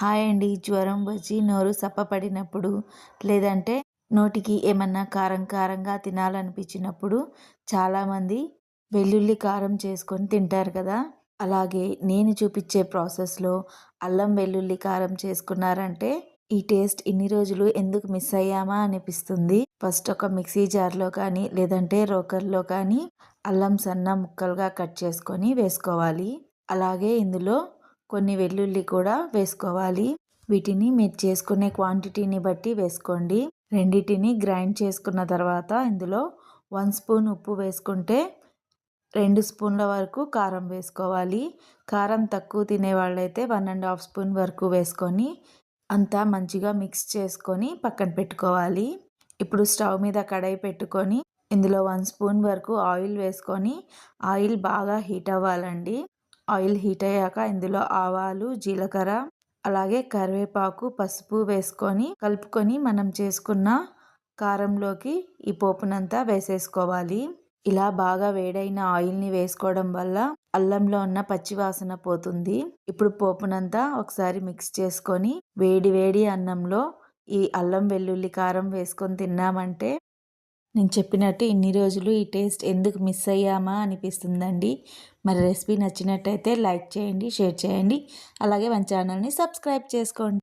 Hi అండి. జ్వరం వచ్చి నోరు సప్పపడినప్పుడు లేదంటే నోటికి ఏమన్నా కారం కారంగా తినాలనిపించినప్పుడు చాలామంది వెల్లుల్లి కారం చేసుకొని తింటారు కదా. అలాగే నేను చూపించే ప్రాసెస్లో అల్లం వెల్లుల్లి కారం చేసుకున్నారంటే ఈ టేస్ట్ ఇన్ని రోజులు ఎందుకు మిస్ అయ్యామా అనిపిస్తుంది. ఫస్ట్ ఒక మిక్సీ జార్లో కానీ లేదంటే రోకర్లో కానీ అల్లం సన్న ముక్కలుగా కట్ చేసుకొని వేసుకోవాలి. అలాగే ఇందులో కొన్ని వెల్లుల్లి కూడా వేసుకోవాలి. వీటిని మీరు చేసుకునే క్వాంటిటీని బట్టి వేసుకోండి. రెండిటిని గ్రైండ్ చేసుకున్న తర్వాత ఇందులో వన్ స్పూన్ ఉప్పు వేసుకుంటే రెండు స్పూన్ల వరకు కారం వేసుకోవాలి. కారం తక్కువ తినేవాళ్ళైతే వన్ అండ్ హాఫ్ స్పూన్ వరకు వేసుకొని అంతా మంచిగా మిక్స్ చేసుకొని పక్కన పెట్టుకోవాలి. ఇప్పుడు స్టవ్ మీద కడాయి పెట్టుకొని ఇందులో వన్ స్పూన్ వరకు ఆయిల్ వేసుకొని ఆయిల్ బాగా హీట్ అవ్వాలండి. ఆయిల్ హీట్ అయ్యాక ఇందులో ఆవాలు జీలకర్ర అలాగే కరివేపాకు పసుపు వేసుకొని కలుపుకొని మనం చేసుకున్న కారంలోకి ఈ పోపునంతా వేసేసుకోవాలి. ఇలా బాగా వేడైన ఆయిల్ని వేసుకోవడం వల్ల అల్లంలో ఉన్న పచ్చివాసన పోతుంది. ఇప్పుడు పోపునంతా ఒకసారి మిక్స్ చేసుకొని వేడి వేడి అన్నంలో ఈ అల్లం వెల్లుల్లి కారం వేసుకొని తిన్నామంటే నేను చెప్పినట్టు ఇన్ని రోజులు ఈ టేస్ట్ ఎందుకు మిస్ అయ్యామా అనిపిస్తుందండి. మరి రెసిపీ నచ్చినట్టయితే లైక్ చేయండి షేర్ చేయండి. అలాగే మన ఛానల్ని సబ్స్క్రైబ్ చేసుకోండి.